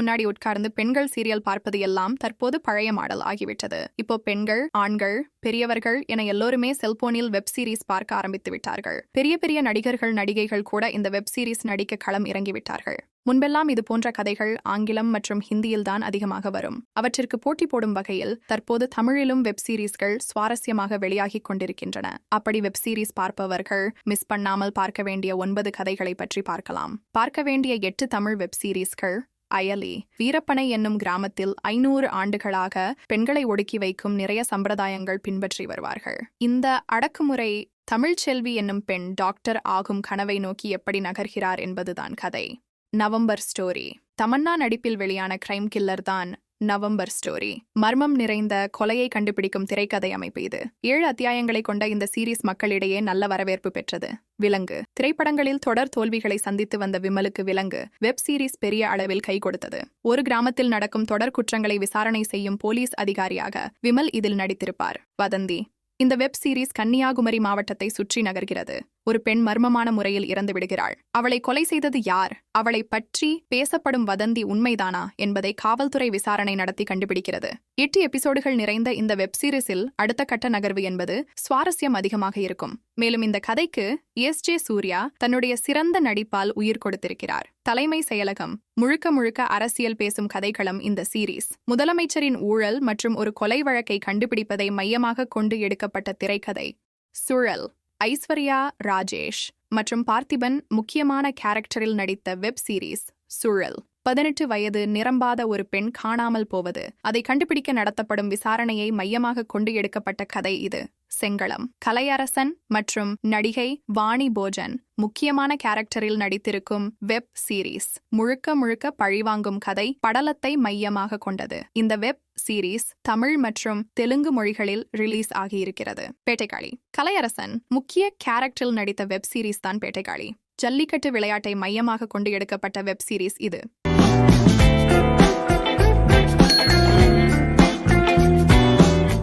முன்னாடி உட்கார்ந்து பெண்கள் சீரியல் பார்ப்பது எல்லாம் தற்போது பழைய மாடல் ஆகிவிட்டது. இப்போ பெண்கள் ஆண்கள் பெரியவர்கள் என எல்லோருமே செல்போனில் வெப் சீரிஸ் பார்க்க ஆரம்பித்து விட்டார்கள். பெரிய பெரிய நடிகர்கள் நடிகைகள் கூட இந்த வெப் சீரிஸ் நடிக்க களம் இறங்கிவிட்டார்கள் முன்பெல்லாம் இது போன்ற கதைகள் ஆங்கிலம் மற்றும் ஹிந்தியில்தான் அதிகமாக வரும். அவற்றிற்கு போட்டி போடும் வகையில் தற்போது தமிழிலும் வெப் சீரிஸ்கள் சுவாரஸ்யமாக வெளியாகிக் கொண்டிருக்கின்றன. அப்படி வெப் சீரிஸ் பார்ப்பவர்கள் மிஸ் பண்ணாமல் பார்க்க வேண்டிய ஒன்பது கதைகளை பற்றி பார்க்கலாம். பார்க்க வேண்டிய எட்டு தமிழ் வெப் சீரிஸ்கள் அயலி. வீரப்பனை என்னும் கிராமத்தில் ஐநூறு ஆண்டுகளாக பெண்களை ஒடுக்கி வைக்கும் நிறைய சம்பிரதாயங்கள் பின்பற்றி வருவார்கள். இந்த அடக்குமுறை தமிழ்ச்செல்வி என்னும் பெண் டாக்டர் ஆகும் கனவை நோக்கி எப்படி நகர்கிறார் என்பதுதான் கதை. November story. தமன்னா நடிப்பில் வெளியான கிரைம் கில்லர் தான் நவம்பர் ஸ்டோரி. மர்மம் நிறைந்த கொலையை கண்டுபிடிக்கும் திரைக்கதை அமைப்பு இது. ஏழு அத்தியாயங்களை கொண்ட இந்த சீரீஸ் மக்களிடையே நல்ல வரவேற்பு பெற்றது. விலங்கு. திரைப்படங்களில் தொடர் தோல்விகளை சந்தித்து வந்த விமலுக்கு விலங்கு வெப் சீரிஸ் பெரிய அளவில் கை கொடுத்தது. ஒரு கிராமத்தில் நடக்கும் தொடர் குற்றங்களை விசாரணை செய்யும் போலீஸ் அதிகாரியாக விமல் இதில் நடித்திருப்பார். வதந்தி. இந்த வெப் சீரிஸ் கன்னியாகுமரி மாவட்டத்தை சுற்றி நகர்கிறது. ஒரு பெண் மர்மமான முறையில் இறந்து விடுகிறாள். அவளை கொலை செய்தது யார்? அவளை பற்றி பேசப்படும் வதந்தி உண்மைதானா? என்பதை காவல்துறை விசாரணை நடத்தி கண்டுபிடிக்கிறது. எட்டு எபிசோடுகள் நிறைந்த இந்த வெப் சீரிஸில் அடுத்த கட்ட நகர்வு என்பது சுவாரஸ்யம் அதிகமாக இருக்கும். மேலும் இந்த கதைக்கு எஸ் ஜே சூர்யா தன்னுடைய சிறந்த நடிப்பால் உயிர் கொடுத்திருக்கிறார். தலைமை செயலகம். முழுக்க முழுக்க அரசியல் பேசும் கதைக்களம் இந்த சீரீஸ். முதலமைச்சரின் ஊழல் மற்றும் ஒரு கொலை வழக்கை கண்டுபிடிப்பதை மையமாக கொண்டு எடுக்கப்பட்ட திரைக்கதை. சுழல். ஐஸ்வர்யா ராஜேஷ் மற்றும் பார்த்திபன் முக்கியமான கேரக்டரில் நடித்த வெப் சீரிஸ் சுழல். பதினெட்டு வயது நிரம்பாத ஒரு பெண் காணாமல் போவது. அதை கண்டுபிடிக்க நடத்தப்படும் விசாரணையை மையமாக கொண்டு எடுக்கப்பட்ட கதை இது. செங்களம். கலையரசன் மற்றும் நடிகை வாணி போஜன் முக்கியமான கேரக்டரில் நடித்திருக்கும் வெப் சீரிஸ். முழுக்க முழுக்க பழிவாங்கும் கதை படலத்தை மையமாக கொண்டது. இந்த வெப் சீரிஸ் தமிழ் மற்றும் தெலுங்கு மொழிகளில் ரிலீஸ் ஆகியிருக்கிறது. பேட்டைக்காளி. கலையரசன் முக்கிய கேரக்டரில் நடித்த வெப் சீரிஸ் தான் பேட்டைக்காளி. ஜல்லிக்கட்டு விளையாட்டை மையமாக கொண்டு எடுக்கப்பட்ட வெப் சீரிஸ் இது.